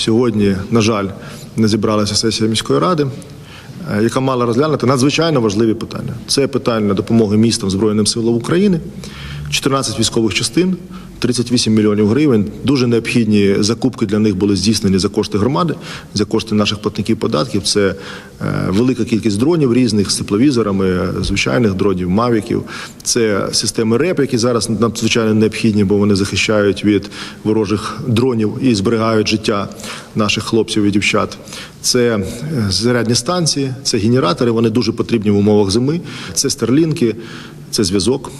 сьогодні, на жаль, не зібралася сесія міської ради. е, Яка мала розглянути надзвичайно важливі питання. Це питання допомоги містам Збройним силам України, 14 військових частин, 38 мільйонів гривень. Дуже необхідні закупки для них були здійснені за кошти громади, за кошти наших платників податків. Це е, велика кількість дронів різних з тепловізорами, е, звичайних дронів, мавіків. Це системи РЕП, які зараз надзвичайно необхідні, бо вони захищають від ворожих дронів і зберігають життя наших хлопців і дівчат. Це е, зарядні станції, це генератори. Вони дуже потрібні в умовах зими. Це старлінки, це зв'язок.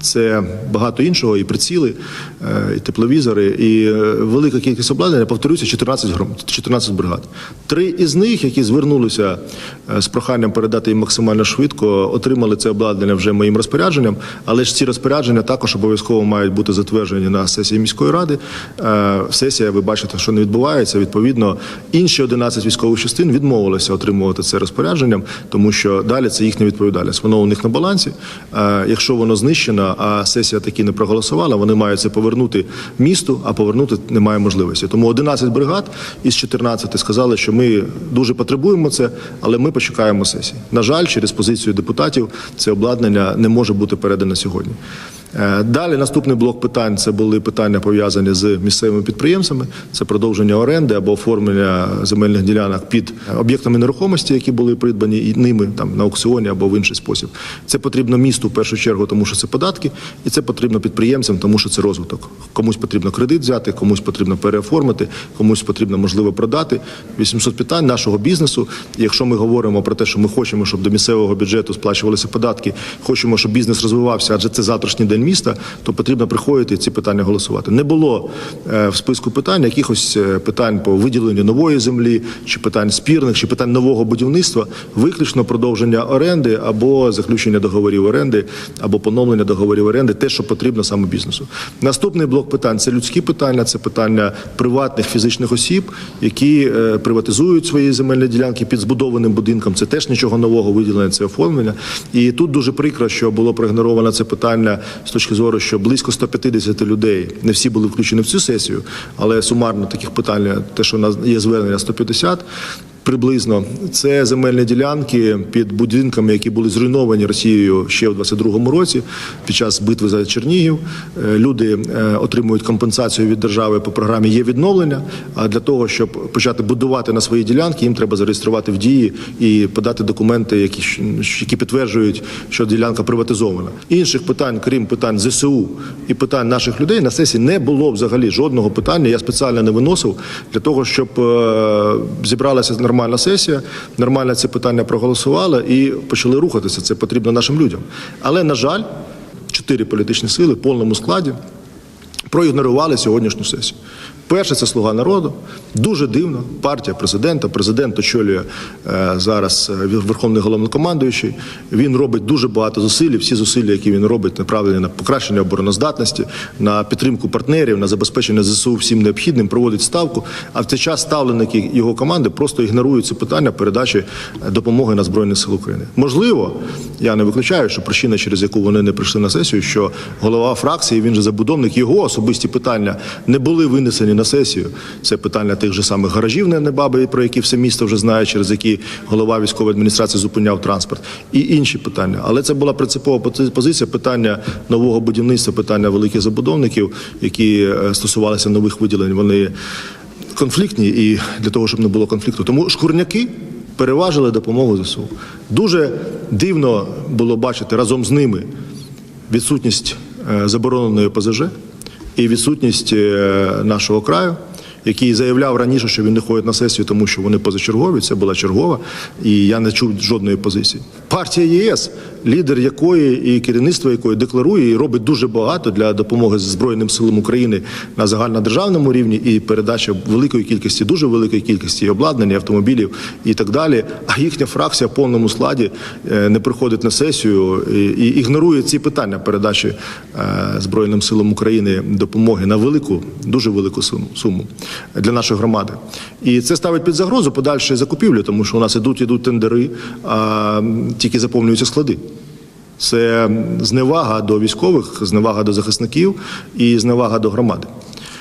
Це багато іншого, і приціли, е, і тепловізори, і е, велика кількість обладнання. Повторюся, 14 гром, 14 бригад. Три із них, які звернулися е, з проханням передати їм максимально швидко, отримали це обладнання вже моїм розпорядженням. Але ж ці розпорядження також обов'язково мають бути затверджені на сесії міської ради. Сесія, ви бачите, що не відбувається. Відповідно, інші 11 військових частин відмовилися отримувати це розпорядженням, тому що далі це їхня відповідальність. Воно у них на балансі. Якщо воно знищено, а сесія таки не проголосувала, вони мають це повернути місту, а повернути немає можливості. Тому 11 бригад із 14 сказали, що ми дуже потребуємо це, але ми почекаємо сесії. На жаль, через позицію депутатів це обладнання не може бути передане сьогодні. Е, Далі наступний блок питань це були питання пов'язані з місцевими підприємцями. Це продовження оренди або оформлення земельних ділянок під об'єктами нерухомості, які були придбані ними там на аукціоні або в інший спосіб. Це потрібно місту в першу чергу, тому що це податки, і це потрібно підприємцям, тому що це розвиток. Комусь потрібно кредит взяти, комусь потрібно переоформити, комусь потрібно можливо продати. 800 питань нашого бізнесу. Якщо ми говоримо про те, що ми хочемо, щоб до місцевого бюджету сплачувалися податки, хочемо, щоб бізнес розвивався, адже це завтрашній день міста, то потрібно приходити ці питання голосувати. Не було е, в списку питань якихось е, питань по виділенню нової землі, чи питань спірних, чи питань нового будівництва, виключно продовження оренди або заключення договорів оренди, або поновлення договорів оренди, те, що потрібно саме бізнесу. Наступний блок питань це людські питання, це питання приватних фізичних осіб, які е, приватизують свої земельні ділянки під збудованим будинком. Це теж нічого нового виділення, це оформлення. І тут дуже прикро, що було проігноровано це питання з точки зору, що близько 150 людей не всі були включені в цю сесію, але сумарно таких питань, те, що у нас є звернення 150, Приблизно це земельні ділянки під будинками, які були зруйновані Росією ще в 22-му році під час битви за Чернігів. Е, Люди е, отримують компенсацію від держави по програмі є відновлення. А для того, щоб почати будувати на свої ділянки, їм треба зареєструвати в дії і подати документи, які які підтверджують, що ділянка приватизована. Інших питань, крім питань ЗСУ і питань наших людей, на сесії не було взагалі жодного питання. Я спеціально не виносив для того, щоб е, зібралася нормальна сесія, нормально це питання проголосувала і почали рухатися. Це потрібно нашим людям. Але на жаль, чотири політичні сили в повному складі проігнорували сьогоднішню сесію. Перше це слуга народу. Дуже дивно. Партія президента. Президент очолює е, зараз е, верховний головнокомандуючий. Він робить дуже багато зусиль. Всі зусилля, які він робить, направлені на покращення обороноздатності, на підтримку партнерів, на забезпечення ЗСУ всім необхідним, проводить ставку. А в цей час ставленики його команди просто ігнорують це питання передачі е, допомоги на збройні сили України. Можливо, я не виключаю, що причина, через яку вони не прийшли на сесію, що голова фракції, він же забудовник, його особисті питання не були винесені на сесію. Це питання тих же самих гаражів не небаби, про які все місто вже знає, через які голова військової адміністрації зупиняв транспорт, і інші питання. Але це була принципова позиція питання нового будівництва, питання великих забудовників, які е, стосувалися нових виділень. Вони конфліктні і для того, щоб не було конфлікту. Тому шкурняки переважили допомогу ЗСУ. Дуже дивно було бачити разом з ними відсутність е, забороненої ПЗЖ і відсутність е, нашого краю. Який заявляв раніше, що він не ходить на сесію, тому що вони позачергові. Це була чергова, і я не чув жодної позиції. Партія ЄС, лідер якої і керівництво якої декларує і робить дуже багато для допомоги Збройним силам України на загальнодержавному рівні і передача великої кількості, дуже великої кількості обладнання, автомобілів і так далі. А їхня фракція в повному складі е, не приходить на сесію і, ігнорує ці питання передачі е, Збройним силам України допомоги на велику, дуже велику суму для нашої громади. І це ставить під загрозу подальшої закупівлі, тому що у нас ідуть ідуть тендери, а тільки заповнюються склади. Це зневага до військових, зневага до захисників і зневага до громади.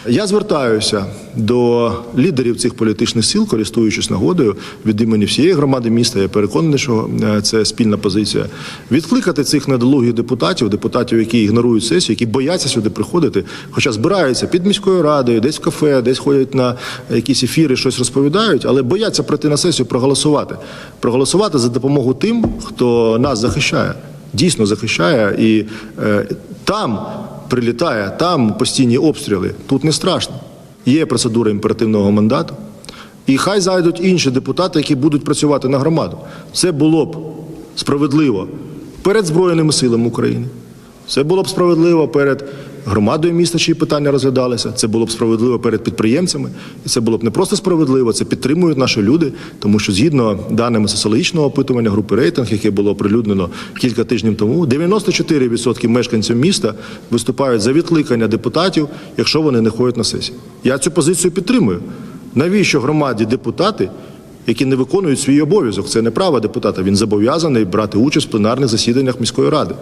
Я звертаюся до лідерів цих політичних сил, користуючись нагодою від імені всієї громади міста. Я переконаний, що е, це спільна позиція. Відкликати цих недолугих депутатів, депутатів, які ігнорують сесію, які бояться сюди приходити, хоча збираються під міською радою, десь в кафе, десь ходять на якісь ефіри, щось розповідають, але бояться прийти на сесію, проголосувати. Проголосувати за допомогу тим, хто нас захищає, дійсно захищає, і е, там прилітає, там постійні обстріли. Тут не страшно. Є процедура імперативного мандату. І хай зайдуть інші депутати, які будуть працювати на громаду. Це було б справедливо перед Збройними силами України. Це було б справедливо перед громадою міста, чиї питання розглядалися. Це було б справедливо перед підприємцями. І це було б не просто справедливо, це підтримують наші люди, тому що згідно даними соціологічного опитування групи рейтинг, яке було оприлюднено кілька тижнів тому, 94% мешканців міста виступають за відкликання депутатів, якщо вони не ходять на сесію. Я цю позицію підтримую. Навіщо громаді депутати? Які не виконують свій обов'язок, це не право депутата. Він зобов'язаний брати участь в пленарних засіданнях міської ради.